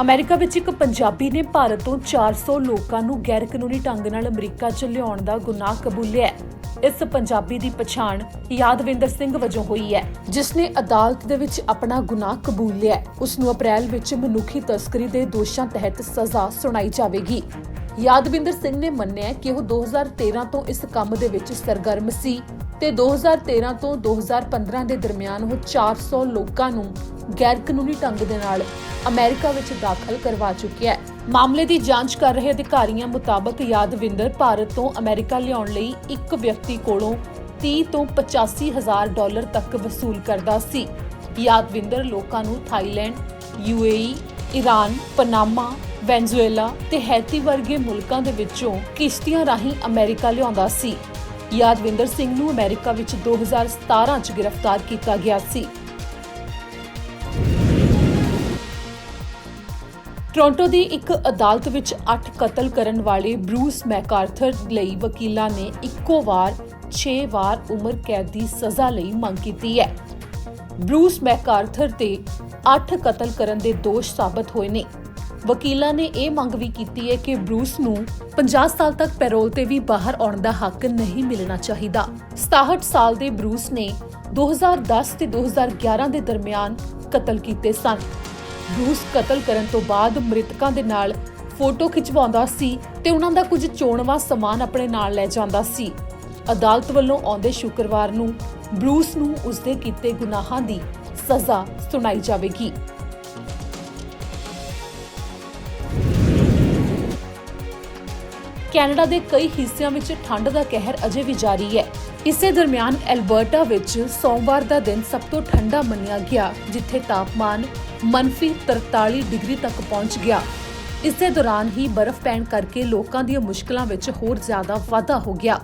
America ਵਿੱਚ ਇੱਕ ਪੰਜਾਬੀ ਨੇ ਭਾਰਤ ਤੋਂ 400 ਲੋਕਾਂ ਨੂੰ ਗੈਰ ਕਾਨੂੰਨੀ ਢੰਗ ਨਾਲ ਅਮਰੀਕਾ 'ਚ ਲਿਆਉਣ ਦਾ ਗੁਨਾਹ ਕਬੂਲਿਆ ਹੈ। ਇਸ ਪੰਜਾਬੀ ਦੀ ਪਛਾਣ ਯਾਦਵਿੰਦਰ ਸਿੰਘ ਵਜੋਂ ਹੋਈ ਹੈ। ਜਿਸ ਨੇ ਅਦਾਲਤ ਦੇ ਵਿੱਚ ਆਪਣਾ ਗੁਨਾਹ ਕਬੂਲ ਲਿਆ ਹੈ। ਉਸ ਨੂੰ ਅਪ੍ਰੈਲ ਵਿੱਚ ਮਨੁੱਖੀ ਤਸਕਰੀ ਦੇ ਦੋਸ਼ਾਂ ਤਹਿਤ ਸਜ਼ਾ ਸੁਣਾਈ ਜਾਵੇਗੀ। ਯਾਦਵਿੰਦਰ ਸਿੰਘ ਨੇ ਮੰਨਿਆ ਕਿ ਉਹ 2013 ਤੋਂ ਇਸ ਕੰਮ ਦੇ ਵਿੱਚ ਸਰਗਰਮ ਸੀ। ਤੇ 2013 ਤੋਂ 2015 ਦੇ ਦਰਮਿਆਨ ਉਹ 400 ਲੋਕਾਂ ਨੂੰ ਗੈਰ ਕਾਨੂੰਨੀ ਢੰਗ ਦੇ ਨਾਲ ਅਮਰੀਕਾ ਵਿੱਚ ਦਾਖਲ ਕਰਵਾ ਚੁੱਕਿਆ ਹੈ। ਮਾਮਲੇ ਦੀ ਜਾਂਚ ਕਰ ਰਹੇ ਅਧਿਕਾਰੀਆਂ ਮੁਤਾਬਕ ਯਾਦਵਿੰਦਰ ਭਾਰਤ ਤੋਂ ਅਮਰੀਕਾ ਲਿਆਉਣ ਲਈ ਇੱਕ ਵਿਅਕਤੀ ਕੋਲੋਂ 30 ਤੋਂ 85 ਹਜ਼ਾਰ ਡਾਲਰ ਤੱਕ ਵਸੂਲ ਕਰਦਾ ਸੀ। ਯਾਦਵਿੰਦਰ ਲੋਕਾਂ ਨੂੰ Thailand UAE Iran Panama, Venezuela ਤੇ ਹੈਤੀ ਵਰਗੇ ਮੁਲਕਾਂ ਦੇ ਵਿੱਚੋਂ ਕਿਸ਼ਤੀਆਂ ਰਾਹੀਂ ਅਮਰੀਕਾ ਲਿਆਉਂਦਾ ਸੀ। ਯਾਦਵਿੰਦਰ ਸਿੰਘ ਨੂੰ ਅਮਰੀਕਾ ਵਿੱਚ 2017 ਚ ਗ੍ਰਿਫਤਾਰ ਕੀਤਾ ਗਿਆ ਸੀ। ਟੋਰਾਂਟੋ ਦੀ ਇੱਕ ਅਦਾਲਤ ਵਿੱਚ 8 ਕਤਲ ਕਰਨ ਵਾਲੇ ਬਰੂਸ ਮੈਕਾਰਥਰ ਲਈ ਵਕੀਲਾਂ ਨੇ ਇੱਕੋ ਵਾਰ 6 ਵਾਰ ਉਮਰ ਕੈਦ ਦੀ ਸਜ਼ਾ ਲਈ ਮੰਗ ਕੀਤੀ ਹੈ। ਬਰੂਸ ਮੈਕਾਰਥਰ ਤੇ 8 ਕਤਲ ਕਰਨ ਦੇ ਦੋਸ਼ ਸਾਬਤ ਹੋਏ ਨੇ। ਵਕੀਲਾਂ ਨੇ ਇਹ ਮੰਗ ਵੀ ਕੀਤੀ ਹੈ ਕਿ ਬਰੂਸ ਨੂੰ 50 ਸਾਲ ਤੱਕ ਪੈਰੋਲ ਤੇ ਵੀ ਬਾਹਰ ਆਉਣ ਦਾ ਹੱਕ ਨਹੀਂ ਮਿਲਣਾ ਚਾਹੀਦਾ। 67 ਸਾਲ ਦੇ ਬਰੂਸ ਨੇ 2010 ਤੇ 2011 ਦੇ ਦਰਮਿਆਨ ਕਤਲ ਕੀਤੇ ਸਨ। ਬਰੂਸ ਕਤਲ ਕਰਨ ਤੋਂ ਬਾਅਦ ਮ੍ਰਿਤਕਾਂ ਦੇ ਨਾਲ ਫੋਟੋ ਖਿਚਵਾਉਂਦਾ ਸੀ ਤੇ ਉਹਨਾਂ ਦਾ ਕੁਝ ਚੋਣਵਾਂ ਸਮਾਨ ਆਪਣੇ ਨਾਲ ਲੈ ਜਾਂਦਾ ਸੀ। ਅਦਾਲਤ ਵੱਲੋਂ ਆਉਂਦੇ ਸ਼ੁੱਕਰਵਾਰ ਨੂੰ ਬਰੂਸ ਨੂੰ ਉਸਦੇ ਕੀਤੇ ਗੁਨਾਹਾਂ ਦੀ ਸਜ਼ਾ ਸੁਣਾਈ ਜਾਵੇਗੀ। ਕੈਨੇਡਾ ਦੇ ਕਈ ਹਿੱਸਿਆਂ ਵਿੱਚ ਠੰਡ ਦਾ ਕਹਿਰ ਅਜੇ ਵੀ ਜਾਰੀ ਹੈ। ਇਸੇ ਦਰਮਿਆਨ ਐਲਬਰਟਾ ਵਿੱਚ ਸੋਮਵਾਰ ਦਾ ਦਿਨ ਸਭ ਤੋਂ ਠੰਡਾ ਮੰਨਿਆ ਗਿਆ, ਜਿੱਥੇ ਤਾਪਮਾਨ ਮੰਫੀ 43 ਡਿਗਰੀ ਤੱਕ ਪਹੁੰਚ ਗਿਆ। ਇਸੇ ਦੌਰਾਨ ਹੀ ਬਰਫ਼ ਪੈਣ ਕਰਕੇ ਲੋਕਾਂ ਦੀਆਂ ਮੁਸ਼ਕਲਾਂ ਵਿੱਚ ਹੋਰ ਜ਼ਿਆਦਾ ਵਾਧਾ ਹੋ ਗਿਆ।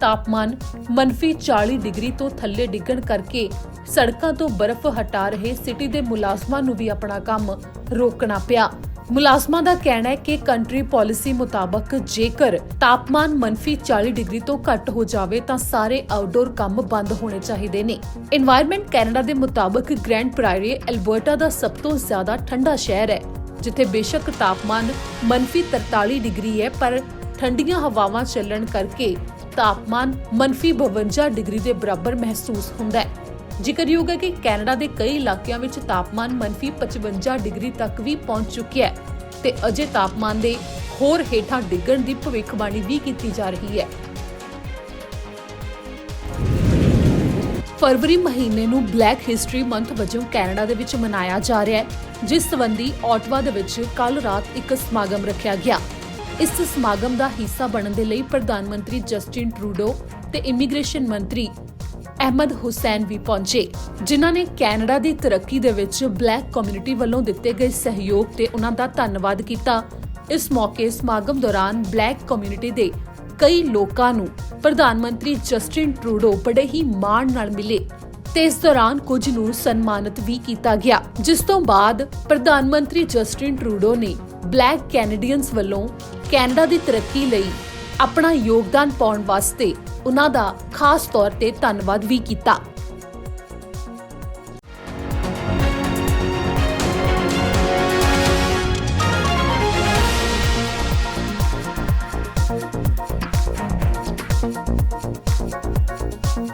ਤਾਪਮਾਨ ਮਨਫੀ 40 ਡਿਗਰੀ ਤੋਂ ਥੱਲੇ ਡਿੱਗਣ ਕਰਕੇ ਸੜਕਾਂ ਤੋਂ ਬਰਫ਼ ਹਟਾ ਰਹੇ ਸਿਟੀ ਦੇ ਮੁਲਾਜ਼ਮਾਂ ਨੂੰ ਵੀ ਆਪਣਾ ਕੰਮ ਰੋਕਣਾ ਪਿਆ। ਮੁਲਾਜ਼ਮਾਂ ਦਾ ਕਹਿਣਾ ਹੈ ਕਿ ਕੰਟਰੀ ਪਾਲਿਸੀ ਮੁਤਾਬਕ ਜੇਕਰ ਤਾਪਮਾਨ ਮੰਨਫੀ 40 ਡਿਗਰੀ ਤੋਂ ਘੱਟ ਹੋ ਜਾਵੇ ਤਾਂ ਸਾਰੇ ਆਊਟਡੋਰ ਕੰਮ ਬੰਦ ਹੋਣੇ ਚਾਹੀਦੇ ਨੇ। এনवायरमेंट ਕੈਨੇਡਾ ਦੇ ਮੁਤਾਬਕ ਗ੍ਰੈਂਡ ਪ੍ਰਾਇਰੀ ਐਲਬਰਟਾ ਦਾ ਸਭ ਤੋਂ ਜ਼ਿਆਦਾ ਠੰਡਾ ਸ਼ਹਿਰ ਹੈ, ਜਿੱਥੇ ਬੇਸ਼ੱਕ ਤਾਪਮਾਨ ਮੰਨਫੀ 43 ਡਿਗਰੀ ਹੈ, ਪਰ ਠੰਡੀਆਂ ਹਵਾਵਾਂ ਚੱਲਣ ਕਰਕੇ ਤਾਪਮਾਨ ਮੰਨਫੀ 52 ਡਿਗਰੀ ਦੇ ਬਰਾਬਰ ਮਹਿਸੂਸ ਹੁੰਦਾ ਹੈ। ਜ਼ਿਕਰਯੋਗ ਹੈ ਕਿ ਕੈਨੇਡਾ ਦੇ ਕਈ ਇਲਾਕਿਆਂ ਵਿੱਚ ਤਾਪਮਾਨ ਮਨਫੀ 55 ਡਿਗਰੀ ਤੱਕ ਵੀ ਪਹੁੰਚ ਚੁੱਕਿਆ ਹੈ ਤੇ ਅਜੇ ਤਾਪਮਾਨ ਦੇ ਹੋਰ ਹੇਠਾਂ ਡਿੱਗਣ ਦੀ ਭਵਿੱਖਬਾਣੀ ਵੀ ਕੀਤੀ ਜਾ ਰਹੀ ਹੈ। ਫਰਵਰੀ ਮਹੀਨੇ ਨੂੰ ਬਲੈਕ ਹਿਸਟਰੀ ਮੰਥ ਵਜੋਂ ਕੈਨੇਡਾ ਦੇ ਵਿੱਚ ਮਨਾਇਆ ਜਾ ਰਿਹਾ ਹੈ, ਜਿਸ ਸੰਬੰਧੀ ਆਟਵਾ ਦੇ ਵਿੱਚ ਕੱਲ ਰਾਤ ਇੱਕ ਸਮਾਗਮ ਰੱਖਿਆ ਗਿਆ। ਇਸ ਸਮਾਗਮ ਦਾ ਹਿੱਸਾ ਬਣਨ ਦੇ ਲਈ ਪ੍ਰਧਾਨ ਮੰਤਰੀ ਜਸਟਿਨ ਟਰੂਡੋ ਤੇ ਇਮੀਗ੍ਰੇਸ਼ਨ ਮੰਤਰੀ ਅਹਿਮਦ ਹੁਸੈਨ ਵੀ ਪਹੁੰਚੇ, ਜਿਨ੍ਹਾਂ ਨੇ ਕੈਨੇਡਾ ਦੀ ਤਰੱਕੀ ਦੇ ਵਿੱਚ ਬਲੈਕ ਕਮਿਊਨਿਟੀ ਵੱਲੋਂ ਦਿੱਤੇ ਗਏ ਸਹਿਯੋਗ ਤੇ ਉਹਨਾਂ ਦਾ ਧੰਨਵਾਦ ਕੀਤਾ। ਇਸ ਮੌਕੇ ਸਮਾਗਮ ਦੌਰਾਨ ਬਲੈਕ ਕਮਿਊਨਿਟੀ ਦੇ ਕਈ ਲੋਕਾਂ ਨੂੰ ਪ੍ਰਧਾਨ ਮੰਤਰੀ ਜਸਟਿਨ ਟਰੂਡੋ ਬੜੇ ਹੀ ਮਾਣ ਨਾਲ ਮਿਲੇ ਤੇ ਇਸ ਦੌਰਾਨ ਕੁਝ ਨੂੰ ਸਨਮਾਨਿਤ ਵੀ ਕੀਤਾ ਗਿਆ, ਜਿਸ ਤੋਂ ਬਾਅਦ ਪ੍ਰਧਾਨ ਮੰਤਰੀ ਜਸਟਿਨ ਟਰੂਡੋ ਨੇ ਬਲੈਕ ਕੈਨੇਡੀਅਨਸ ਵੱਲੋਂ ਕੈਨੇਡਾ ਦੀ ਤਰੱਕੀ ਲਈ ਆਪਣਾ ਯੋਗਦਾਨ ਪਾਉਣ ਵਾਸਤੇ ਉਹਨਾਂ ਦਾ ਖਾਸ ਤੌਰ ਤੇ ਧੰਨਵਾਦ ਵੀ ਕੀਤਾ।